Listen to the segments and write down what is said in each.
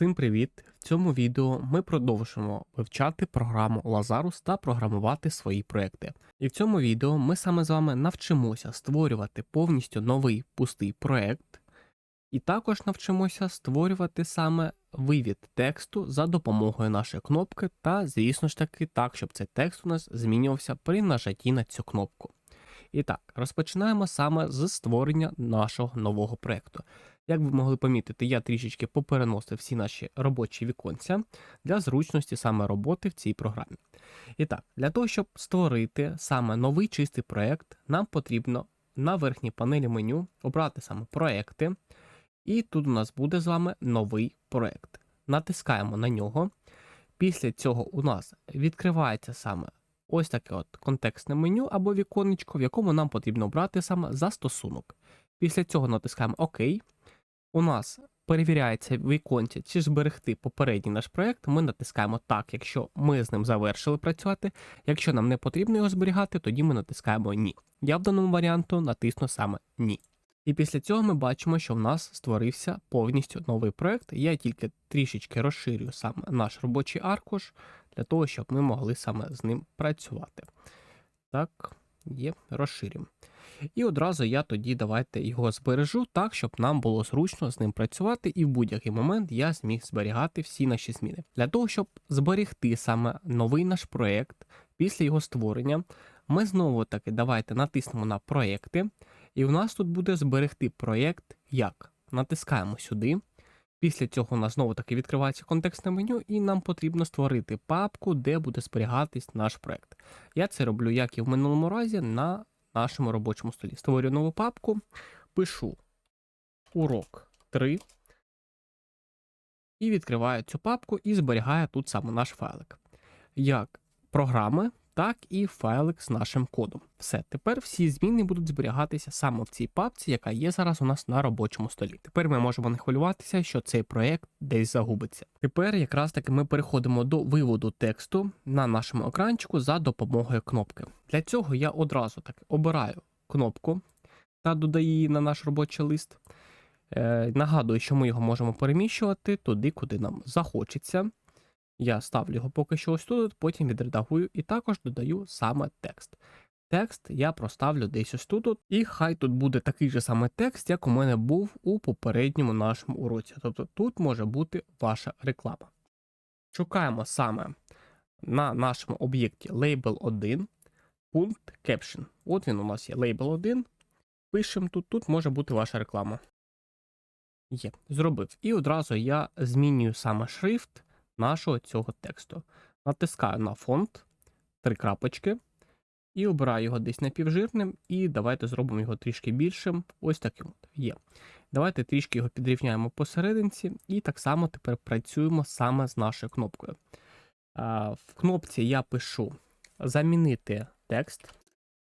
Всім привіт! В цьому відео ми продовжимо вивчати програму Lazarus та програмувати свої проекти. І в цьому відео ми саме з вами навчимося створювати повністю новий пустий проект, і також навчимося створювати саме вивід тексту за допомогою нашої кнопки, та, звісно ж таки, так, щоб цей текст у нас змінювався при нажатті на цю кнопку. І так, розпочинаємо саме з створення нашого нового проекту. Як ви могли помітити, я трішечки попереносив всі наші робочі віконця для зручності саме роботи в цій програмі. І так, для того, щоб створити саме новий чистий проект, нам потрібно на верхній панелі меню обрати саме проекти. І тут у нас буде з вами новий проект. Натискаємо на нього. Після цього у нас відкривається саме ось таке от контекстне меню або віконечко, в якому нам потрібно обрати саме застосунок. Після цього натискаємо ОК. У нас перевіряється віконці, чи зберегти попередній наш проект. Ми натискаємо так, якщо ми з ним завершили працювати. Якщо нам не потрібно його зберігати, тоді ми натискаємо Ні. Я в даному варіанту натисну саме Ні. І після цього ми бачимо, що в нас створився повністю новий проект. Я тільки трішечки розширюю саме наш робочий аркуш для того, щоб ми могли саме з ним працювати. Так, є, розширюємо. І одразу я тоді давайте його збережу так, щоб нам було зручно з ним працювати, і в будь-який момент я зміг зберігати всі наші зміни. Для того, щоб зберегти саме новий наш проєкт після його створення, ми знову таки давайте натиснемо на проєкти, і у нас тут буде зберегти проєкт як. Натискаємо сюди. Після цього у нас знову таки відкривається контекстне меню, і нам потрібно створити папку, де буде зберігатись наш проект. Я це роблю, як і в минулому разі, на нашому робочому столі. Створюю нову папку, пишу урок 3 і відкриваю цю папку і зберігаю тут саме наш файлик. Як програми, так і файлик з нашим кодом. Все, тепер всі зміни будуть зберігатися саме в цій папці, яка є зараз у нас на робочому столі. Тепер ми можемо не хвилюватися, що цей проєкт десь загубиться. Тепер якраз таки ми переходимо до виводу тексту на нашому екранчику за допомогою кнопки. Для цього я одразу так обираю кнопку та додаю її на наш робочий лист. Е, Нагадую, що ми його можемо переміщувати туди, куди нам захочеться. Я ставлю його поки що ось тут, потім відредагую і також додаю саме текст. Текст я проставлю десь ось тут, і хай тут буде такий же саме текст, як у мене був у попередньому нашому уроці. Тобто тут може бути ваша реклама. Шукаємо саме на нашому об'єкті label 1 пункт caption. От він у нас є label 1. Пишемо тут, тут може бути ваша реклама. Є, зробив. І одразу я змінюю саме шрифт нашого цього тексту. Натискаю на фонд, три крапочки, і обираю його десь напівжирним, і давайте зробимо його трішки більшим. Ось таким от є. Давайте трішки його підрівняємо посерединці, і так само тепер працюємо саме з нашою кнопкою. В кнопці я пишу замінити текст,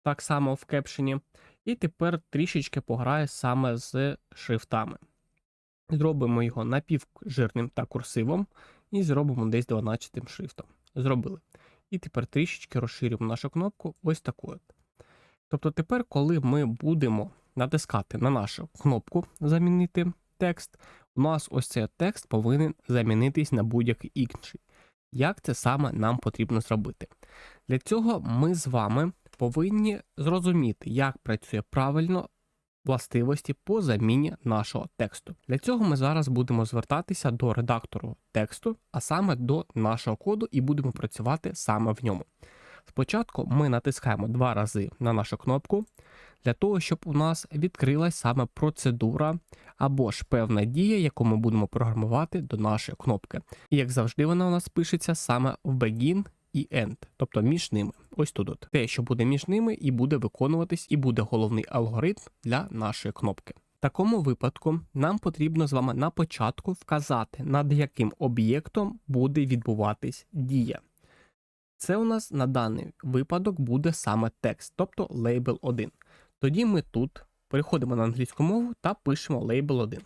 так само в кепшені, і тепер трішечки пограю саме з шрифтами. Зробимо його напівжирним та курсивом і зробимо десь 12 шрифтом. Зробили. І тепер трішечки розширюємо нашу кнопку ось такою. Тобто тепер, коли ми будемо натискати на нашу кнопку замінити текст, у нас ось цей текст повинен замінитись на будь-який інший. Як це саме нам потрібно зробити? Для цього ми з вами повинні зрозуміти, як працює правильно властивості по заміні нашого тексту. Для цього ми зараз будемо звертатися до редактору тексту, а саме до нашого коду, і будемо працювати саме в ньому. Спочатку ми натискаємо два рази на нашу кнопку для того, щоб у нас відкрилась саме процедура або ж певна дія, яку ми будемо програмувати до нашої кнопки. І як завжди, вона у нас пишеться саме в begin і end, тобто між ними. Ось тут. От. Те, що буде між ними, і буде виконуватись, і буде головний алгоритм для нашої кнопки. В такому випадку нам потрібно з вами на початку вказати, над яким об'єктом буде відбуватись дія. Це у нас на даний випадок буде саме текст, тобто label 1. Тоді ми тут переходимо на англійську мову та пишемо label 1.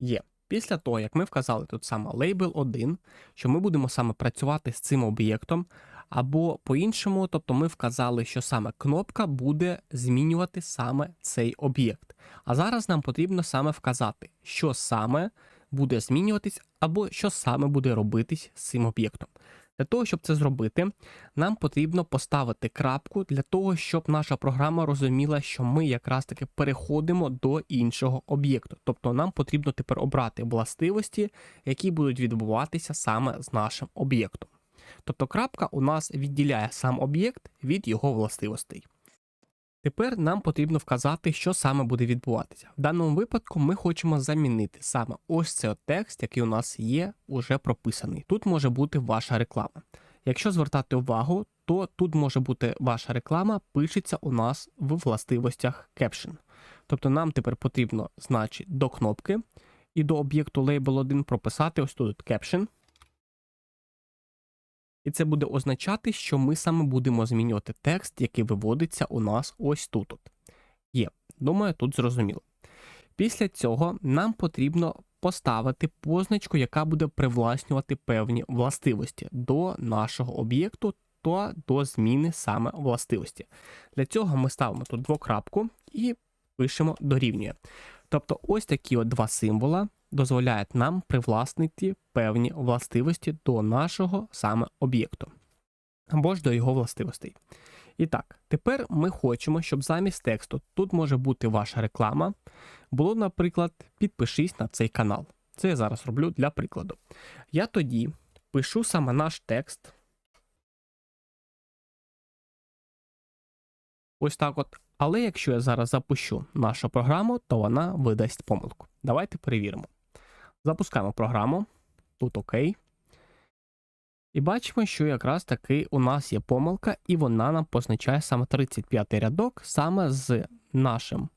Є. Після того, як ми вказали тут саме лейбл 1, що ми будемо саме працювати з цим об'єктом, Або по-іншому, тобто ми вказали, що саме кнопка буде змінювати саме цей об'єкт. А зараз нам потрібно саме вказати, що саме буде змінюватись, або що саме буде робитись з цим об'єктом. Для того, щоб це зробити, нам потрібно поставити крапку для того, щоб наша програма розуміла, що ми якраз таки переходимо до іншого об'єкту. Тобто нам потрібно тепер обрати властивості, які будуть відбуватися саме з нашим об'єктом. Тобто крапка у нас відділяє сам об'єкт від його властивостей. Тепер нам потрібно вказати, що саме буде відбуватися. В даному випадку ми хочемо замінити саме ось цей текст, який у нас є, уже прописаний. Тут може бути ваша реклама. Якщо звертати увагу, то тут може бути ваша реклама, пишеться у нас в властивостях Caption. Тобто нам тепер потрібно, значить, до кнопки і до об'єкту Label 1 прописати ось тут Caption. І це буде означати, що ми саме будемо змінювати текст, який виводиться у нас ось тут. Є, думаю, тут зрозуміло. Після цього нам потрібно поставити позначку, яка буде привласнювати певні властивості до нашого об'єкту та до зміни саме властивості. Для цього ми ставимо тут двокрапку і пишемо дорівнює. Тобто, ось такі от два символа дозволяють нам привласнити певні властивості до нашого саме об'єкту або ж до його властивостей. І так, тепер ми хочемо, щоб замість тексту тут може бути ваша реклама. Було, наприклад, підпишись на цей канал. Це я зараз роблю для прикладу. Я тоді пишу саме наш текст. Ось так от. Але якщо я зараз запущу нашу програму, то вона видасть помилку. Давайте перевіримо. Запускаємо програму. Тут ОК. І бачимо, що якраз таки у нас є помилка, і вона нам позначає саме 35 рядок, саме з нашим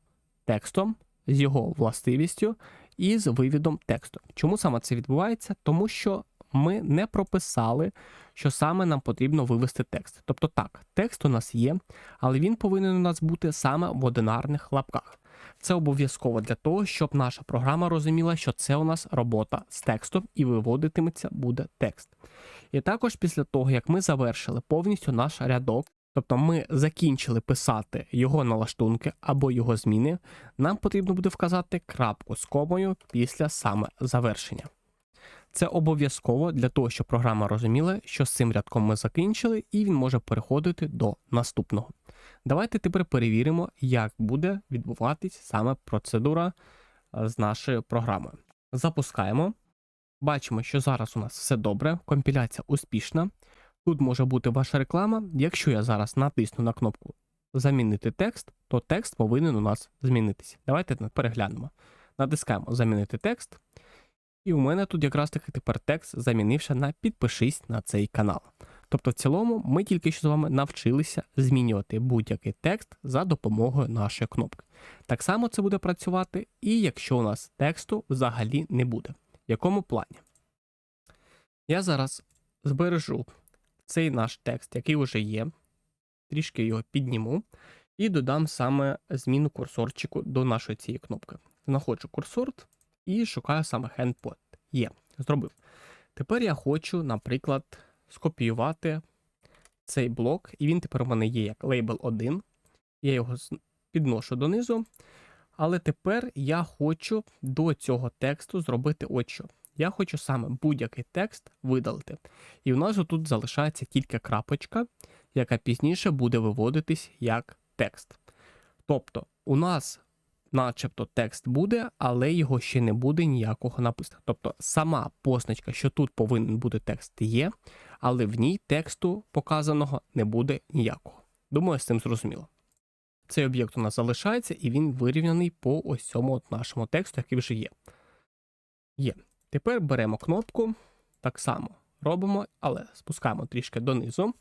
текстом, з його властивістю і з вивідом тексту. Чому саме це відбувається? Тому що ми не прописали, що саме нам потрібно вивести текст. Тобто так, текст у нас є, але він повинен у нас бути саме в одинарних лапках. Це обов'язково для того, щоб наша програма розуміла, що це у нас робота з текстом і виводитиметься буде текст. І також після того, як ми завершили повністю наш рядок, тобто ми закінчили писати його налаштунки або його зміни, нам потрібно буде вказати крапку з комою після саме завершення. Це обов'язково для того, щоб програма розуміла, що з цим рядком ми закінчили, і він може переходити до наступного. Давайте тепер перевіримо, як буде відбуватись саме процедура е, з нашою програмою. Запускаємо. Бачимо, що зараз у нас все добре, компіляція успішна. Тут може бути ваша реклама. Якщо я зараз натисну на кнопку Замінити текст, то текст повинен у нас змінитися. Давайте переглянемо. Натискаємо Замінити текст. І у мене тут якраз таки тепер текст замінився на підпишись на цей канал. Тобто, в цілому, ми тільки що з вами навчилися змінювати будь-який текст за допомогою нашої кнопки. Так само це буде працювати, і якщо у нас тексту взагалі не буде. В якому плані? Я зараз збережу цей наш текст, який вже є, трішки його підніму, і додам саме зміну курсорчику до нашої цієї кнопки. Знаходжу курсор і шукаю саме handpot. Є, зробив. Тепер я хочу, наприклад, скопіювати цей блок, і він тепер у мене є як лейбл 1. Я його підношу донизу. Але тепер я хочу до цього тексту зробити от що. Я хочу саме будь-який текст видалити. І в нас тут залишається тільки крапочка, яка пізніше буде виводитись як текст. Тобто, у нас начебто текст буде, але його ще не буде ніякого написано. Тобто сама позначка, що тут повинен бути текст, є, але в ній тексту показаного не буде ніякого. Думаю, з цим зрозуміло. Цей об'єкт у нас залишається, і він вирівняний по ось цьому от нашому тексту, який вже є. Є. Тепер беремо кнопку, так само робимо, але спускаємо трішки донизу.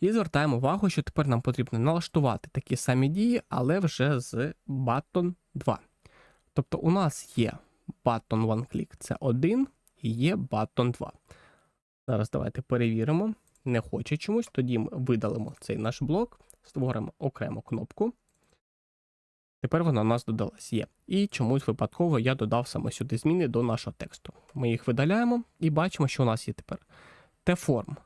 І звертаємо увагу, що тепер нам потрібно налаштувати такі самі дії, але вже з button 2. Тобто у нас є button one click це 1 і є button 2. Зараз давайте перевіримо. Не хоче чомусь, тоді ми видалимо цей наш блок, створимо окрему кнопку. Тепер вона у нас додалась є. І чомусь випадково я додав саме сюди зміни до нашого тексту. Ми їх видаляємо і бачимо, що у нас є тепер T-form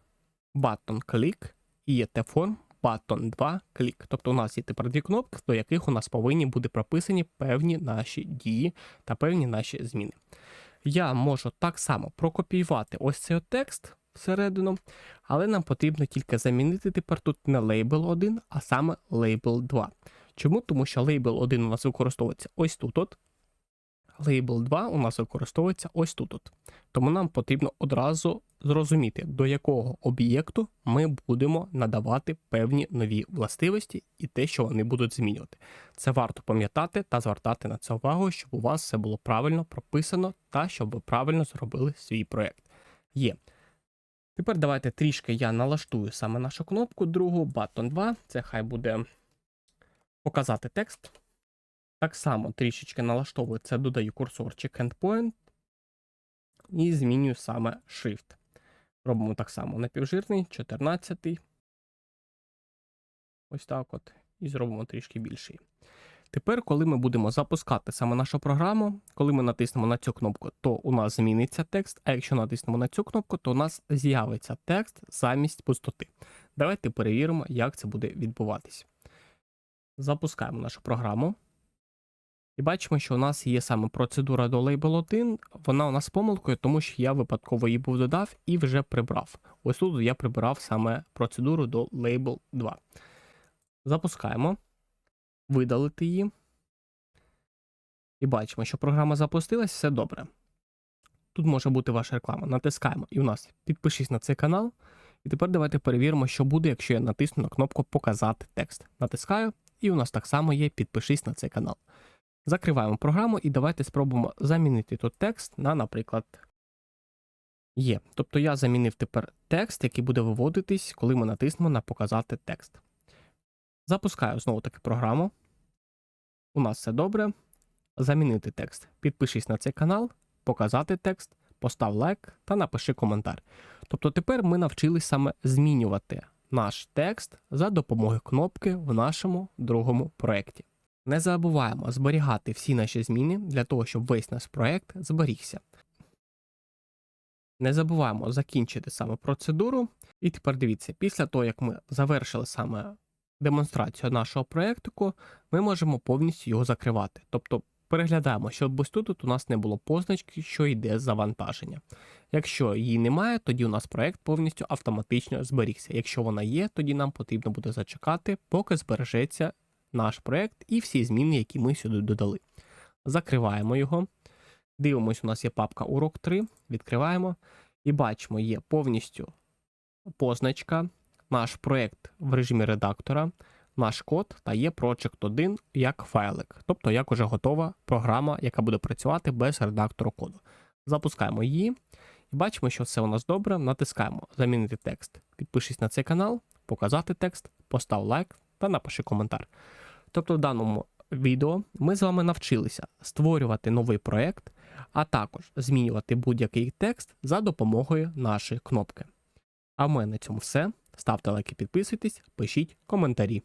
button click і є T-form button 2 click. Тобто у нас є тепер дві кнопки, до яких у нас повинні бути прописані певні наші дії та певні наші зміни. Я можу так само прокопіювати ось цей текст всередину, але нам потрібно тільки замінити тепер тут не label 1, а саме label 2. Чому? Тому що label 1 у нас використовується ось тут. от, Label 2 у нас використовується ось тут. Тому нам потрібно одразу зрозуміти, до якого об'єкту ми будемо надавати певні нові властивості і те, що вони будуть змінювати. Це варто пам'ятати та звертати на це увагу, щоб у вас все було правильно прописано та щоб ви правильно зробили свій проєкт. Є. Тепер давайте трішки я налаштую саме нашу кнопку другу, button 2. Це хай буде показати текст. Так само трішечки налаштовую це, додаю курсорчик endpoint і змінюю саме Shift. Робимо так само напівжирний, 14. Ось так от. І зробимо трішки більший. Тепер, коли ми будемо запускати саме нашу програму, коли ми натиснемо на цю кнопку, то у нас зміниться текст, а якщо натиснемо на цю кнопку, то у нас з'явиться текст замість пустоти. Давайте перевіримо, як це буде відбуватись. Запускаємо нашу програму. І бачимо, що у нас є саме процедура до Label 1. Вона у нас помилкою, тому що я випадково її був додав і вже прибрав. Ось тут я прибирав саме процедуру до Label 2. Запускаємо, видалити її. І бачимо, що програма запустилась, все добре. Тут може бути ваша реклама. Натискаємо, і у нас підпишись на цей канал. І тепер давайте перевіримо, що буде, якщо я натисну на кнопку Показати текст. Натискаю, і у нас так само є Підпишись на цей канал. Закриваємо програму і давайте спробуємо замінити тут текст на, наприклад, є. Тобто я замінив тепер текст, який буде виводитись, коли ми натиснемо на Показати текст. Запускаю знову таки програму. У нас все добре. Замінити текст. Підпишись на цей канал, показати текст, постав лайк та напиши коментар. Тобто тепер ми навчились саме змінювати наш текст за допомогою кнопки в нашому другому проєкті. Не забуваємо зберігати всі наші зміни для того, щоб весь наш проєкт зберігся. Не забуваємо закінчити саме процедуру. І тепер дивіться, після того, як ми завершили саме демонстрацію нашого проєктику, ми можемо повністю його закривати. Тобто переглядаємо, щоб ось тут у нас не було позначки, що йде завантаження. Якщо її немає, тоді у нас проєкт повністю автоматично зберігся. Якщо вона є, тоді нам потрібно буде зачекати, поки збережеться наш проєкт і всі зміни, які ми сюди додали. Закриваємо його. Дивимось, у нас є папка урок 3, відкриваємо і бачимо, є повністю позначка, наш проєкт в режимі редактора, наш код та є Project 1 як файлик, тобто як уже готова програма, яка буде працювати без редактору коду. Запускаємо її і бачимо, що все у нас добре. Натискаємо Замінити текст. Підпишись на цей канал, показати текст, постав лайк та напиши коментар. Тобто, в даному відео ми з вами навчилися створювати новий проект, а також змінювати будь-який текст за допомогою нашої кнопки. А в мене на цьому все. Ставте лайки, підписуйтесь, пишіть коментарі.